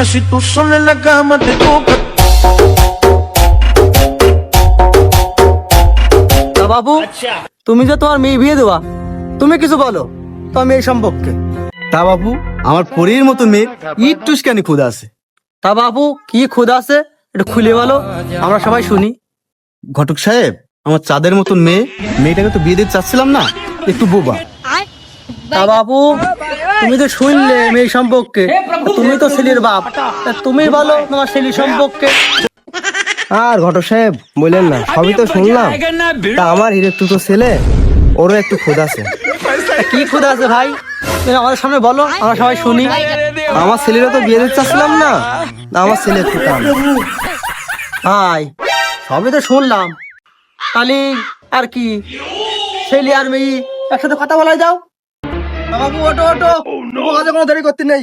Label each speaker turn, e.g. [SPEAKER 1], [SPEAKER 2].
[SPEAKER 1] Dime si tú sola en la cama te toca.
[SPEAKER 2] তা বাবু তুমি যে তোমার মেয়ে বিয়ে দেওয়া তুমি কিছু বলো তোমার মেয়ে সম্পর্কে।
[SPEAKER 3] তা বাবু আমার পরীর মতো মেয়ে একটুখানি ক্ষুদা আছে।
[SPEAKER 2] তা বাবু কি খুদ আছে? একটু খুলে বলো আমরা সবাই শুনি।
[SPEAKER 3] ঘটক সাহেব আমার চাঁদের মতন মেয়ে মেয়েটাকে তো বিয়ে দিতে চাচ্ছিলাম না একটু বোবা।
[SPEAKER 2] তা বাবু তুমি তো শুনলে মেয়ে সম্পর্কে। তুমি তো ছেলের বাপ। তুমি বলো তোমার ছেলে সম্পর্কে।
[SPEAKER 4] আর ঘটক সাহেব বললেন না সবই তো শুনলাম। তা আমার হিরে তো ছেলে ওরও একটু খোদ আছে।
[SPEAKER 2] কি খুদ আছে ভাই? তুমি আমাদের সামনে বলো আমরা সবাই শুনি।
[SPEAKER 4] আমার ছেলেরা তো বিয়ে দিতে চাচ্ছিলাম না আমার ছেলে একটু কাম
[SPEAKER 2] ভাই সবই তো শুনলাম। তাহলে আর কি? ছেলে আর মেয়ে একসাথে কথা বলা যাও। বাবু ওটো ওটো কোনো দেরি করতে নেই।